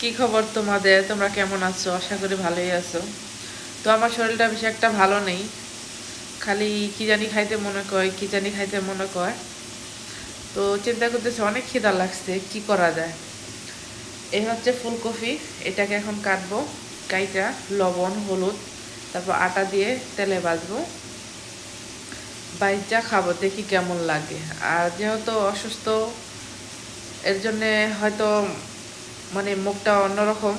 কি খবর তোমাদের? তোমরা কেমন আছো? আশা করি ভালোই আছো। তো আমার শরীরটা বেশি একটা ভালো নেই। খালি কি জানি খাইতে মনে কয়, কি জানি খাইতে মনে কয়। তো চিন্তা করতেছে, অনেক খিদা লাগছে। কি করা যায়? এই হচ্ছে ফুলকপি। এটাকে এখন কাটবো। কাইটা, লবণ, হলুদ, তারপর আটা দিয়ে তেলে ভাজবো। বাইচা খাব, দেখি কেমন লাগে। আর যেহেতু অসুস্থ, এর জন্যে হয়তো মানে মুখটা অন্যরকম।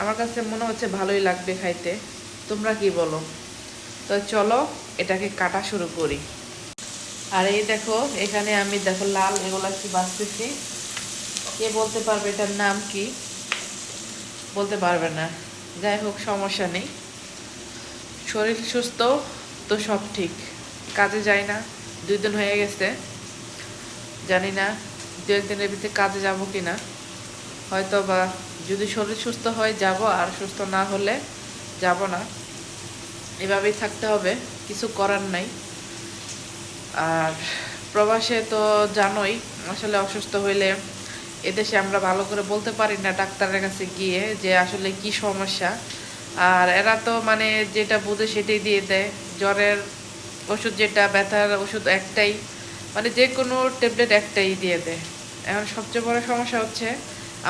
আমার কাছে মনে হচ্ছে ভালোই লাগবে খাইতে। তোমরা কি বলো? তো চলো, এটাকে কাটা শুরু করি। আর এই দেখো, এখানে আমি দেখো লাল এগুলা কি বাঁচতেছি কে বলতে পারবে এটার নাম কি? বলতে পারবে না। যাই হোক, সমস্যা নেই। শরীর সুস্থ, তো সব ঠিক। কাজে যাই না, দুই দিন হয়ে গেছে। জানি না দু একদিনের ভিতরে কাজে যাব কি না হয়তো বা যদি শরীর সুস্থ হয় যাব, আর সুস্থ না হলে যাব না। এভাবেই থাকতে হবে, কিছু করার নাই। আর প্রবাসে তো জানোই, আসলে অসুস্থ হইলে এদেশে আমরা ভালো করে বলতে পারি না ডাক্তারের কাছে গিয়ে যে আসলে কি সমস্যা। আর এরা তো মানে যেটা বুঝে সেটাই দিয়ে দেয়। জ্বরের ওষুধ যেটা, ব্যথার ওষুধ একটাই মানে যে কোনো ট্যাবলেট একটাই দিয়ে দেয়। এখন সবচেয়ে বড় সমস্যা হচ্ছে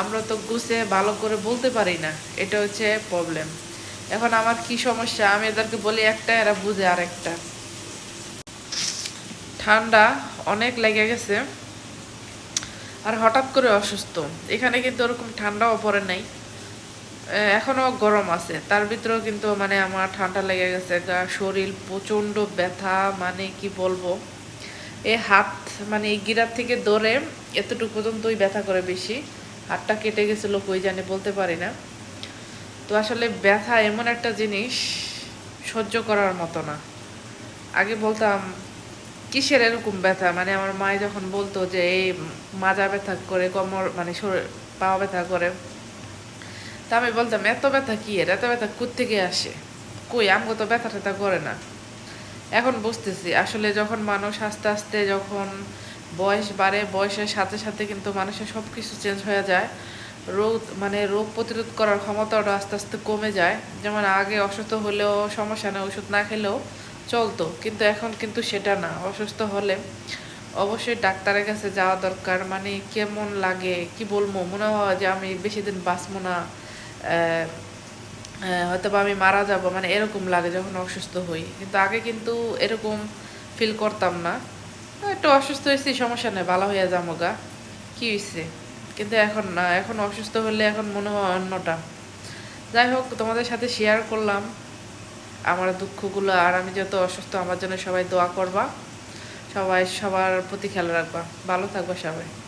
আমরা তো গুছে ভালো করে বলতে পারি না, এটা হচ্ছে প্রবলেম এখন আমার কি সমস্যা? আমি এদেরকে বলি একটা, এরা বুঝে আর একটা ঠান্ডা অনেক লেগে গেছে, আর হঠাৎ করে অসুস্থ। এখানে কিন্তু ওরকম ঠান্ডাও পড়ে নাই। এখনও গরম আছে। তার ভিতরেও কিন্তু মানে আমার ঠান্ডা লেগে গেছে শরীর প্রচণ্ড ব্যথা মানে কি বলব? এ হাত মানে এই গিরার থেকে দৌড়ে এতটুকু পর্যন্তই ব্যথা করে বেশি। হাতটা কেটে গেছিল, কই জানি বলতে পারি না। তো আসলে ব্যথা এমন একটা জিনিস সহ্য করার মতো না। আগে বলতাম, কিসের এরকম ব্যথা? মানে আমার মায়ে যখন বলতো যে, এই মাজা ব্যথা করে, কোমর মানে পা ব্যথা করে। তা আমি বলতাম, এত ব্যথা কি এর? এত ব্যথা থেকে আসে? কই, আমগো তো ব্যথা ট্যাথা করে না। এখন বুঝতেছি, আসলে যখন মানুষ আস্তে আস্তে যখন বয়স বাড়ে, বয়সের সাথে সাথে কিন্তু মানুষের সব কিছু চেঞ্জ হয়ে যায়। রোগ মানে রোগ প্রতিরোধ করার ক্ষমতাটা আস্তে আস্তে কমে যায়। যেমন আগে অসুস্থ হলেও সমস্যা না ওষুধ না খেলেও চলতো। কিন্তু এখন কিন্তু সেটা না, অসুস্থ হলে অবশ্যই ডাক্তারের কাছে যাওয়া দরকার। মানে কেমন লাগে, কি বলব? মনে হয় যে আমি বেশি দিন বাঁচবো না হয়তো বা আমি মারা যাব। মানে এরকম লাগে যখন অসুস্থ হই। কিন্তু আগে কিন্তু এরকম ফিল করতাম না। একটু অসুস্থ হয়েছি, সমস্যা নেই, ভালো হয়ে যাব গা। কী হয়েছে কিন্তু এখন না, এখন অসুস্থ হলে এখন মনে হয় অন্যটা। যাই হোক, তোমাদের সাথে শেয়ার করলাম আমার দুঃখগুলো, আর আমি যত অসুস্থ, আমার জন্য সবাই দোয়া করবা। সবাই, সবার প্রতি খেয়াল রাখবা। ভালো থাকবা সবাই।